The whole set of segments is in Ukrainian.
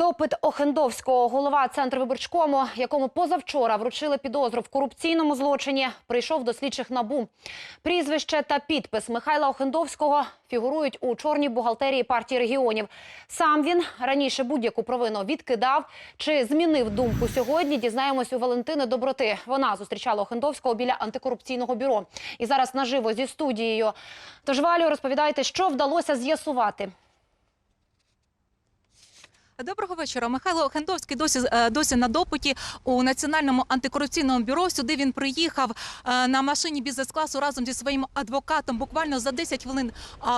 Допит Охендовського голова центру виборчкому, якому позавчора вручили підозру в корупційному злочині, прийшов до слідчих набу. Прізвище та підпис Михайла Охендовського фігурують у чорній бухгалтерії партії регіонів. Сам він раніше будь-яку провину відкидав чи змінив думку сьогодні. Дізнаємось у Валентини Доброти. Вона зустрічала Охендовського біля антикорупційного бюро і зараз наживо зі студією. Тож Валю, розповідайте, що вдалося з'ясувати. Доброго вечора. Михайло Охендовський досі е, досі на допиті у національному антикорупційному бюро. Сюди він приїхав е, на машині бізнес-класу разом зі своїм адвокатом. Буквально за 10 хвилин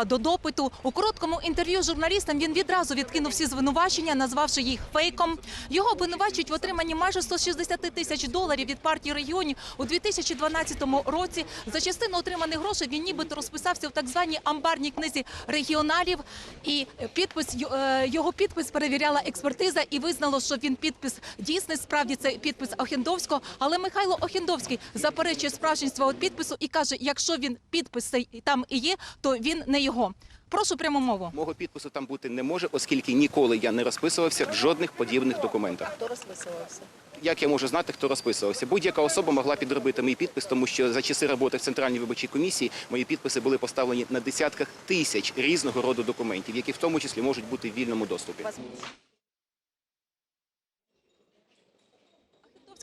до допиту. У короткому інтерв'ю з журналістам він відразу відкинув всі звинувачення, назвавши їх фейком. Його обвинувачують в отриманні майже 160 тисяч доларів від партії регіонів у 2012 році. За частину отриманих грошей він нібито розписався в так званій амбарній книзі регіоналів. І підпис е, його підпис перевіряла експертиза і визнало, що він підпис дійсний. Справді це підпис Охендовського. Але Михайло Охендовський заперечує справжність свого підпису і каже: якщо він підпис там і є, то він не його. Прошу пряму мову. Мого підпису там бути не може, оскільки ніколи я не розписувався в жодних подібних документах. Хто розписувався? Як я можу знати, хто розписувався? Будь-яка особа могла підробити мій підпис, тому що за часи роботи в центральній виборчій комісії мої підписи були поставлені на десятках тисяч різного роду документів, які в тому числі можуть бути в вільному доступі.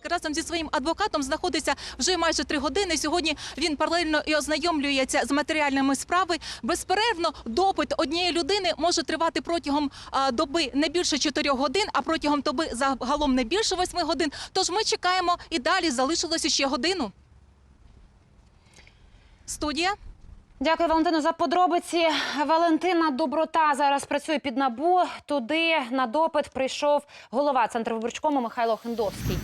Разом зі своїм адвокатом знаходиться вже майже три години. Сьогодні він паралельно і ознайомлюється з матеріальними справи. Безперервно допит однієї людини може тривати протягом доби не більше 4 годин, а протягом доби загалом не більше 8 годин. Тож ми чекаємо і далі залишилося ще годину. Студія. Дякую, Валентину, за подробиці. Валентина Доброта зараз працює під набу. Туди на допит прийшов голова центру виборчкому Михайло Хендовський.